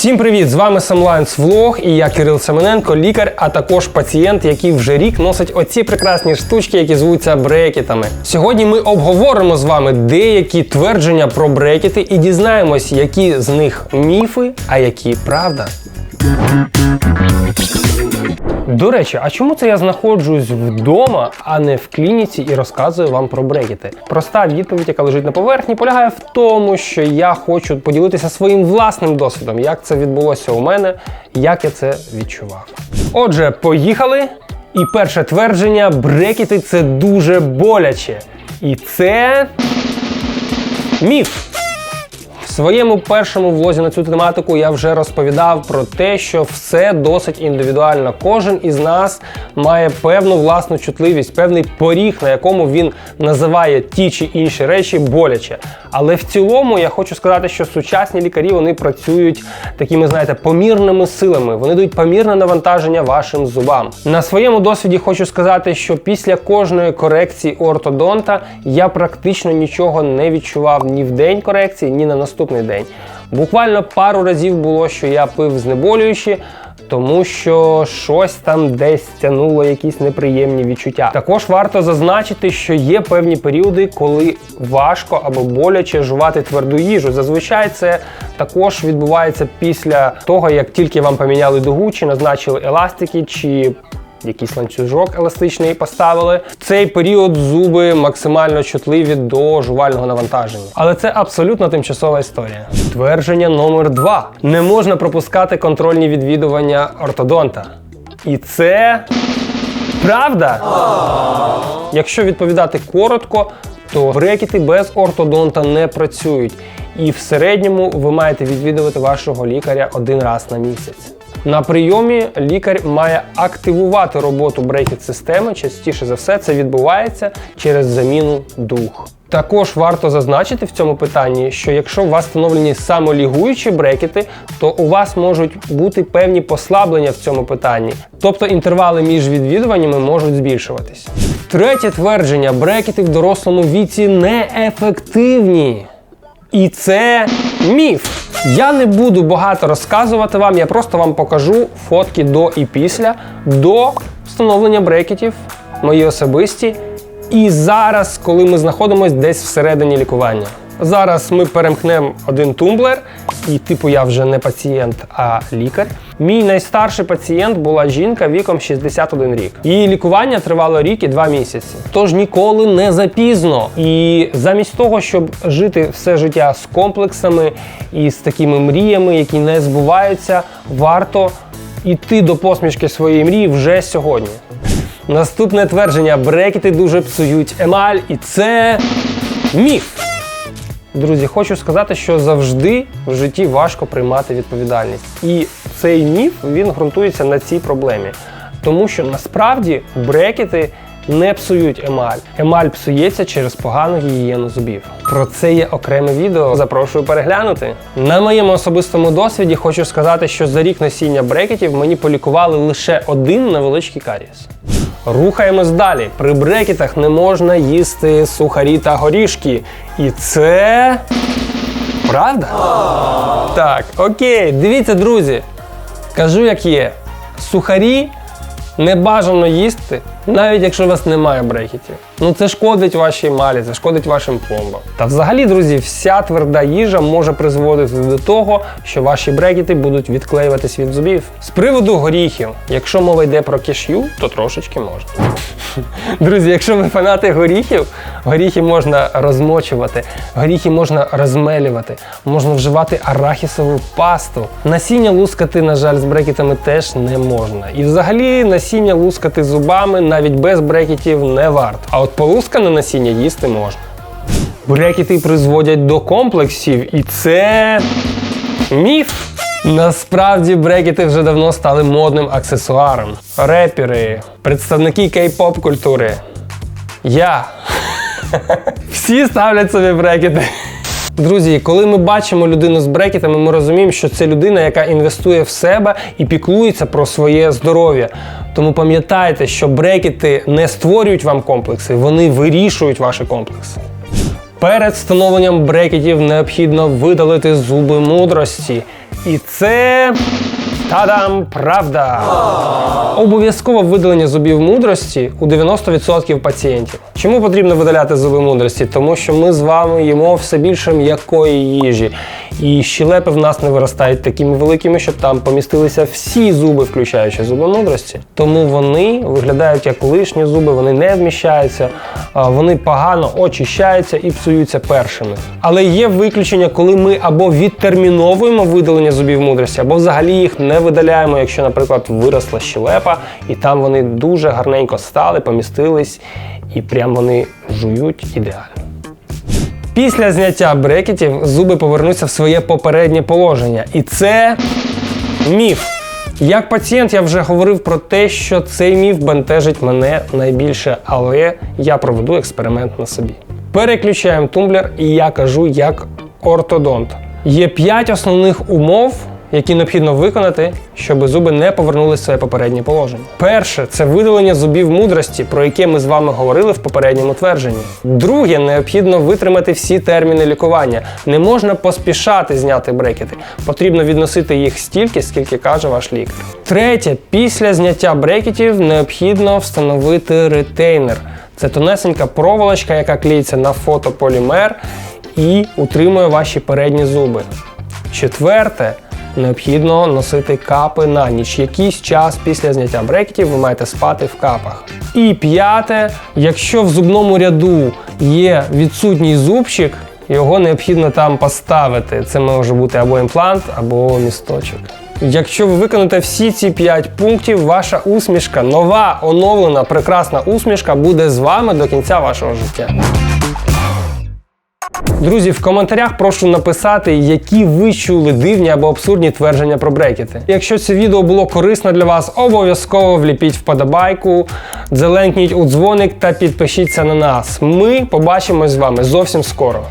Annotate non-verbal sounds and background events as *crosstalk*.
Всім привіт! З вами Самлайнс Влог і я Кирил Семененко, лікар, а також пацієнт, який вже рік носить оці прекрасні штучки, які звуться брекетами. Сьогодні ми обговоримо з вами деякі твердження про брекети і дізнаємось, які з них міфи, а які правда. До речі, а чому це я знаходжусь вдома, а не в клініці і розказую вам про брекети? Проста відповідь, яка лежить на поверхні, полягає в тому, що я хочу поділитися своїм власним досвідом, як це відбулося у мене, як я це відчував. Отже, поїхали. І перше твердження: брекети це дуже боляче. І це міф. Своєму першому влозі на цю тематику я вже розповідав про те, що все досить індивідуально. Кожен із нас має певну власну чутливість, певний поріг, на якому він називає ті чи інші речі боляче. Але в цілому я хочу сказати, що сучасні лікарі вони працюють такими, знаєте, помірними силами. Вони дають помірне навантаження вашим зубам. На своєму досвіді хочу сказати, що після кожної корекції ортодонта я практично нічого не відчував ні в день корекції, ні на наступний день. Буквально пару разів було, що я пив знеболюючі, тому що щось там десь тянуло якісь неприємні відчуття. Також варто зазначити, що є певні періоди, коли важко або боляче жувати тверду їжу. Зазвичай це також відбувається після того, як тільки вам поміняли дугу, чи назначили еластики, чи якийсь ланцюжок еластичний поставили. В цей період зуби максимально чутливі до жувального навантаження. Але це абсолютно тимчасова історія. Твердження номер два: не можна пропускати контрольні відвідування ортодонта. І це правда. Якщо відповідати коротко, то брекети без ортодонта не працюють. І в середньому ви маєте відвідувати вашого лікаря один раз на місяць. На прийомі лікар має активувати роботу брекет-системи. Частіше за все це відбувається через заміну дух. Також варто зазначити в цьому питанні, що якщо у вас встановлені самолігуючі брекети, то у вас можуть бути певні послаблення в цьому питанні, тобто інтервали між відвідуваннями можуть збільшуватись. Третє твердження: брекети в дорослому віці неефективні. І це міф. Я не буду багато розказувати вам, я просто вам покажу фотки до і після, до встановлення брекетів, мої особисті. І зараз, коли ми знаходимося десь всередині лікування. Зараз ми перемкнемо один тумблер, і типу я вже не пацієнт, а лікар. Мій найстарший пацієнт була жінка віком 61 рік. Її лікування тривало рік і два місяці. Тож ніколи не запізно. І замість того, щоб жити все життя з комплексами і з такими мріями, які не збуваються, варто йти до посмішки своєї мрії вже сьогодні. Наступне твердження: брекети дуже псують емаль, і це міф. Друзі, хочу сказати, що завжди в житті важко приймати відповідальність. І цей міф він ґрунтується на цій проблемі. Тому що насправді брекети не псують емаль. Емаль псується через погану гігієну зубів. Про це є окреме відео. Запрошую переглянути. На моєму особистому досвіді хочу сказати, що за рік носіння брекетів мені полікували лише один невеличкий карієс. Рухаємось далі. При брекетах не можна їсти сухарі та горішки. І це. Правда? Так, окей, дивіться, друзі. Кажу, як є. Сухарі не бажано їсти, навіть якщо у вас немає брекетів. Ну це шкодить вашій малі, це шкодить вашим пломбам. Та взагалі, друзі, вся тверда їжа може призводити до того, що ваші брекети будуть відклеюватись від зубів. З приводу горіхів, якщо мова йде про киш'ю, то трошечки можна. *laughs* Друзі, якщо ви фанати горіхів, горіхи можна розмочувати, горіхи можна розмелювати, можна вживати арахісову пасту. Насіння лускати, на жаль, з брекетами теж не можна. І взагалі насіння лускати зубами навіть без брекетів не варто. А от полускане насіння їсти можна. Брекети призводять до комплексів, і це міф. Насправді брекети вже давно стали модним аксесуаром. Репери, представники кей-поп культури. Я. *laughs* Всі ставлять собі брекети. Друзі, коли ми бачимо людину з брекетами, ми розуміємо, що це людина, яка інвестує в себе і піклується про своє здоров'я. Тому пам'ятайте, що брекети не створюють вам комплекси, вони вирішують ваші комплекси. Перед встановленням брекетів необхідно видалити зуби мудрості. І це. Та-дам! Правда! Обов'язкове видалення зубів мудрості у 90% пацієнтів. Чому потрібно видаляти зуби мудрості? Тому що ми з вами їмо все більше м'якої їжі. І щелепи в нас не виростають такими великими, щоб там помістилися всі зуби, включаючи зуби мудрості. Тому вони виглядають як лишні зуби, вони не вміщаються, вони погано очищаються і псуються першими. Але є виключення, коли ми або відтерміновуємо видалення зубів мудрості, або взагалі їх не видаляємо, якщо, наприклад, виросла щелепа, і там вони дуже гарненько стали, помістились, і прям вони жують ідеально. Після зняття брекетів зуби повернуться в своє попереднє положення. І це міф. Як пацієнт я вже говорив про те, що цей міф бентежить мене найбільше, але я проведу експеримент на собі. Переключаємо тумблер, і я кажу як ортодонт. Є 5 основних умов, які необхідно виконати, щоб зуби не повернулися в своє попереднє положення. Перше це видалення зубів мудрості, про яке ми з вами говорили в попередньому твердженні. Друге, необхідно витримати всі терміни лікування. Не можна поспішати зняти брекети. Потрібно відносити їх стільки, скільки каже ваш лікар. Третє, після зняття брекетів необхідно встановити ретейнер. Це тонесенька проволочка, яка клеїться на фотополімер і утримує ваші передні зуби. Четверте, необхідно носити капи на ніч. Якийсь час після зняття брекетів ви маєте спати в капах. І п'яте, якщо в зубному ряду є відсутній зубчик, його необхідно там поставити. Це може бути або імплант, або місточок. Якщо ви виконаєте всі ці 5 пунктів, ваша усмішка, нова, оновлена, прекрасна усмішка буде з вами до кінця вашого життя. Друзі, в коментарях прошу написати, які ви чули дивні або абсурдні твердження про брекети. Якщо це відео було корисно для вас, обов'язково вліпіть вподобайку, дзеленкніть у дзвоник та підпишіться на нас. Ми побачимось з вами зовсім скоро.